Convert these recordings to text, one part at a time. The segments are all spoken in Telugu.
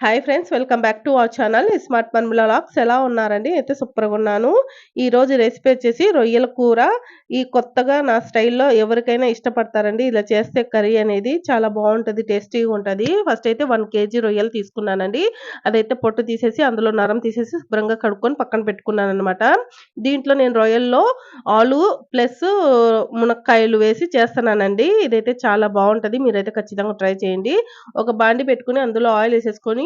Hi friends welcome back to our channel smart మన్ముల లాక్స్ ఎలా ఉన్నారండి? అయితే సూపర్గా ఉన్నాను. ఈరోజు రెసిపీ వచ్చేసి రొయ్యల కూర. ఈ కొత్తగా నా స్టైల్లో ఎవరికైనా ఇష్టపడతారండి? ఇలా చేస్తే కర్రీ అనేది చాలా బాగుంటుంది టేస్టీగా ఉంటుంది. ఫస్ట్ అయితే వన్ కేజీ రొయ్యలు తీసుకున్నానండి. అదైతే పొట్టు తీసేసి అందులో నరం తీసేసి శుభ్రంగా కడుక్కొని పక్కన పెట్టుకున్నాను అనమాట దీంట్లో నేను రొయ్యల్లో ఆలు ప్లస్ మునక్కాయలు వేసి చేస్తున్నానండి. ఇదైతే చాలా బాగుంటుంది. మీరైతే ఖచ్చితంగా ట్రై చేయండి. ఒక బాండి పెట్టుకుని అందులో ఆయిల్ వేసేసుకొని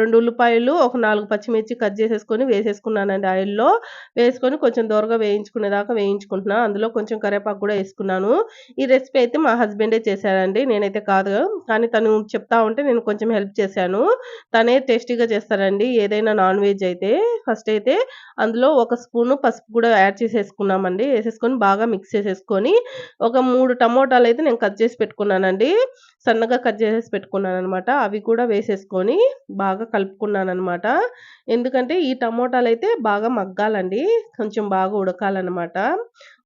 రెండు ఉల్లిపాయలు ఒక నాలుగు పచ్చిమిర్చి కట్ చేసేసుకొని వేసేసుకున్నానండి ఆయిల్లో. వేసుకొని కొంచెం దూరగా వేయించుకునేదాకా వేయించుకుంటున్నా. అందులో కొంచెం కరివేపాకు కూడా వేసుకున్నాను. ఈ రెసిపీ అయితే మా హస్బెండే చేశారండి. నేనైతే కాదు. కానీ తను చెప్తా ఉంటే నేను కొంచెం హెల్ప్ చేశాను. తనే టేస్టీగా చేస్తారండి. ఏదైనా నాన్ వెజ్ అయితే ఫస్ట్ అయితే అందులో ఒక స్పూను పసుపు కూడా యాడ్ చేసేసుకున్నామండి. వేసేసుకొని బాగా మిక్స్ చేసేసుకొని ఒక మూడు టమోటాలు అయితే నేను కట్ చేసి పెట్టుకున్నానండి. సన్నగా కట్ చేసేసి పెట్టుకున్నాను అనమాట అవి కూడా వేసేసుకొని బాగా కలుపుకున్నాను అనమాట ఎందుకంటే ఈ టమోటాలు అయితే బాగా మగ్గాలండి. కొంచెం బాగా ఉడకాలన్నమాట.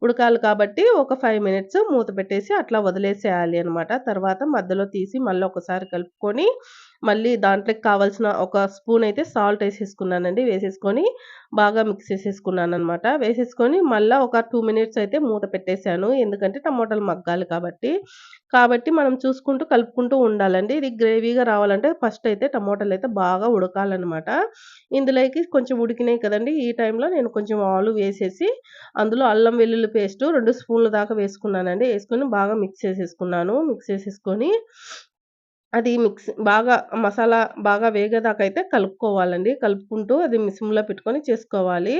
ఉడకాలి కాబట్టి ఒక ఫైవ్ మినిట్స్ మూత పెట్టేసి అట్లా వదిలేసేయాలి అనమాట తర్వాత మధ్యలో తీసి మళ్ళీ ఒకసారి కలుపుకొని మళ్ళీ దాంట్లోకి కావాల్సిన ఒక స్పూన్ అయితే సాల్ట్ వేసేసుకున్నానండి. వేసేసుకొని బాగా మిక్స్ చేసేసుకున్నాను అనమాట వేసేసుకొని మళ్ళీ ఒక టూ మినిట్స్ అయితే మూత పెట్టేశాను. ఎందుకంటే టమోటాలు మగ్గాలి కాబట్టి. కాబట్టి మనం చూసుకుంటూ కలుపుకుంటూ ఉండాలండి. ఇది గ్రేవీగా రావాలంటే ఫస్ట్ అయితే టమోటాలు అయితే బాగా ఉడకాలన్నమాట. ఇందులోకి కొంచెం ఉడికినాయి కదండి. ఈ టైంలో నేను కొంచెం ఆలు వేసేసి అందులో అల్లం వెల్లుల్లి పేస్ట్ రెండు స్పూన్ల దాకా వేసుకున్నానండి. వేసుకొని బాగా మిక్స్ చేసేసుకున్నాను. మిక్స్ చేసేసుకొని అది మిక్స్ బాగా మసాలా బాగా వేగేదాకా అయితే కలుపుకోవాలండి. కలుపుకుంటూ అది మిసిమ్లో పెట్టుకొని చేసుకోవాలి.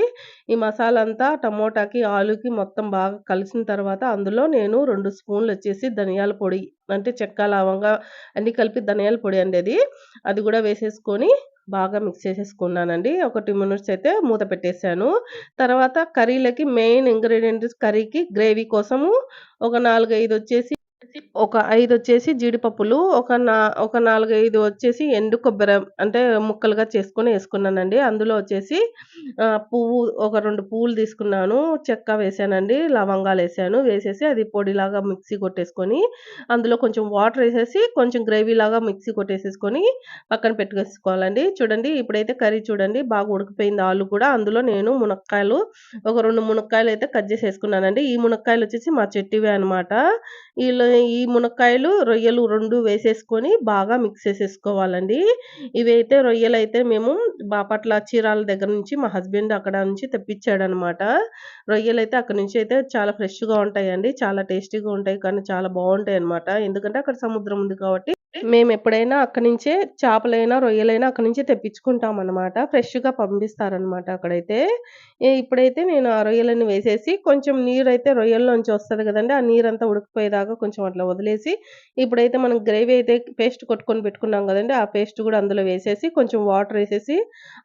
ఈ మసాలా అంతా టమోటాకి ఆలుకి మొత్తం బాగా కలిసిన తర్వాత అందులో నేను రెండు స్పూన్లు వచ్చేసి ధనియాల పొడి అంటే చెక్క లవంగా అన్నీ కలిపి ధనియాల పొడి అండి అది. అది కూడా వేసేసుకొని బాగా మిక్స్ చేసేసుకున్నానండి. ఒక టూ మినిట్స్ అయితే మూత పెట్టేశాను తర్వాత కర్రీలకి మెయిన్ ఇంగ్రీడియంట్స్ కర్రీకి గ్రేవీ కోసము ఒక నాలుగైదు వచ్చేసి ఒక ఐదు వచ్చేసి జీడిపప్పులు ఒక నా ఒక నాలుగైదు వచ్చేసి ఎండు కొబ్బరి అంటే ముక్కలుగా చేసుకొని వేసుకున్నానండి. అందులో వచ్చేసి పువ్వు ఒక రెండు పువ్వులు తీసుకున్నాను చెక్క వేసానండి లవంగాలు వేసాను వేసేసి అది పొడిలాగా మిక్సీ కొట్టేసుకొని అందులో కొంచెం వాటర్ వేసేసి కొంచెం గ్రేవీ లాగా మిక్సీ కొట్టేసేసుకొని పక్కన పెట్టుకేసుకోవాలండి చూడండి ఇప్పుడైతే కర్రీ చూడండి బాగా ఉడికిపోయింది ఆలు కూడా. అందులో నేను మునక్కాయలు ఒక రెండు మునక్కాయలు అయితే కట్ చేసేసుకున్నానండి. ఈ మునక్కాయలు వచ్చేసి మా చెట్టివే అనమాట వీళ్ళు ఈ మునక్కాయలు రొయ్యలు రెండు వేసేసుకొని బాగా మిక్స్ చేసేసుకోవాలండి. ఇవైతే రొయ్యలు అయితే మేము బాపట్ల చీరాల దగ్గర నుంచి మా హస్బెండ్ అక్కడ నుంచి తెప్పించాడు అనమాట రొయ్యలు అయితే అక్కడ నుంచి అయితే చాలా ఫ్రెష్గా ఉంటాయండి. చాలా టేస్టీగా ఉంటాయి కానీ చాలా బాగుంటాయి అనమాట ఎందుకంటే అక్కడ సముద్రం ఉంది కాబట్టి మేము ఎప్పుడైనా అక్కడి నుంచే చేపలైనా రొయ్యలైనా అక్కడి నుంచే తెప్పించుకుంటాం అనమాట ఫ్రెష్గా పంపిస్తారనమాట అక్కడైతే. ఇప్పుడైతే నేను ఆ రొయ్యలన్నీ వేసేసి కొంచెం నీరు అయితే రొయ్యల్లోంచి వస్తుంది కదండి ఆ నీరంతా ఉడికిపోయేదాకా కొంచెం అట్లా వదిలేసి ఇప్పుడైతే మనం గ్రేవీ అయితే పేస్ట్ కొట్టుకొని పెట్టుకున్నాం కదండి ఆ పేస్ట్ కూడా అందులో వేసేసి కొంచెం వాటర్ వేసేసి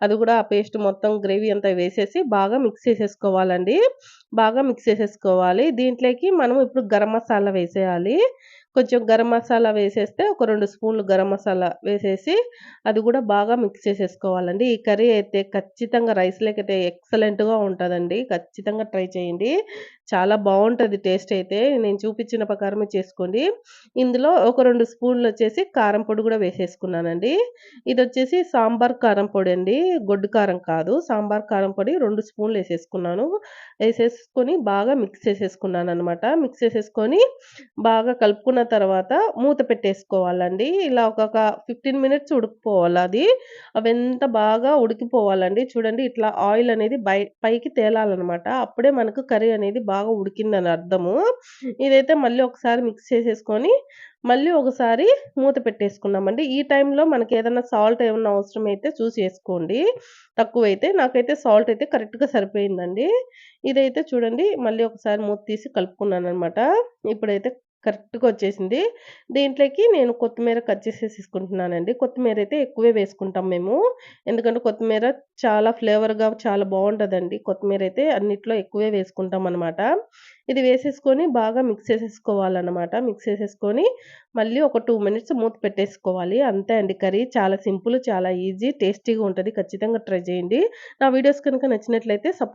అది కూడా ఆ పేస్ట్ మొత్తం గ్రేవీ అంతా వేసేసి బాగా మిక్స్ చేసేసుకోవాలండి. బాగా మిక్స్ చేసేసుకోవాలి. దీంట్లోకి మనం ఇప్పుడు గరం మసాలా వేసేయాలి. కొంచెం గరం మసాలా వేసేస్తే ఒక రెండు స్పూన్లు గరం మసాలా వేసేసి అది కూడా బాగా మిక్స్ చేసేసుకోవాలండి. ఈ కర్రీ అయితే ఖచ్చితంగా రైస్లోకి అయితే ఎక్సలెంట్గా ఉంటుందండి. ఖచ్చితంగా ట్రై చేయండి. చాలా బాగుంటుంది టేస్ట్ అయితే. నేను చూపించిన ప్రకారమే చేసుకోండి. ఇందులో ఒక రెండు స్పూన్లు వచ్చేసి కారం పొడి కూడా వేసేసుకున్నానండి. ఇది వచ్చేసి సాంబార్ కారం పొడి అండి. గొడ్డు కారం కాదు. సాంబార్ కారం పొడి రెండు స్పూన్లు వేసేసుకున్నాను. వేసేసుకొని బాగా మిక్స్ చేసేసుకున్నాను అనమాట మిక్స్ చేసేసుకొని బాగా కలుపుకున్న తర్వాత మూత పెట్టేసుకోవాలండి. ఇలా ఒక ఫిఫ్టీన్ మినిట్స్ ఉడికిపోవాలి అది. అవెంత బాగా ఉడికిపోవాలండి. చూడండి ఇట్లా ఆయిల్ అనేది పైకి తేలాలన్నమాట. అప్పుడే మనకు కర్రీ అనేది బాగా బాగా ఉడికిందని అర్థము. ఇదైతే మళ్ళీ ఒకసారి మిక్స్ చేసేసుకొని మళ్ళీ ఒకసారి మూత పెట్టేసుకున్నామండి. ఈ టైంలో మనకి ఏదైనా సాల్ట్ ఏమన్నా అవసరం అయితే చూసి వేసుకోండి. తక్కువైతే నాకైతే సాల్ట్ అయితే కరెక్ట్గా సరిపోయిందండి. ఇదైతే చూడండి మళ్ళీ ఒకసారి మూత తీసి కలుపుకున్నాను అనమాట ఇప్పుడైతే కరెక్ట్గా వచ్చేసింది దీంట్లోకి నేను కొత్తిమీర కట్ చేసేసుకుంటున్నానండి కొత్తిమీర అయితే ఎక్కువే వేసుకుంటాం మేము. ఎందుకంటే కొత్తిమీర చాలా ఫ్లేవర్గా చాలా బాగుంటుందండి కొత్తిమీర అయితే అన్నిట్లో ఎక్కువే వేసుకుంటాం అనమాట ఇది వేసేసుకొని బాగా మిక్స్ చేసేసుకోవాలన్నమాట. మిక్స్ చేసేసుకొని మళ్ళీ ఒక టూ మినిట్స్ మూత పెట్టేసుకోవాలి. అంతే అండి కర్రీ. చాలా సింపుల్ చాలా ఈజీ టేస్టీగా ఉంటుంది. ఖచ్చితంగా ట్రై చేయండి. నా వీడియోస్ కనుక నచ్చినట్లయితే సపోర్ట్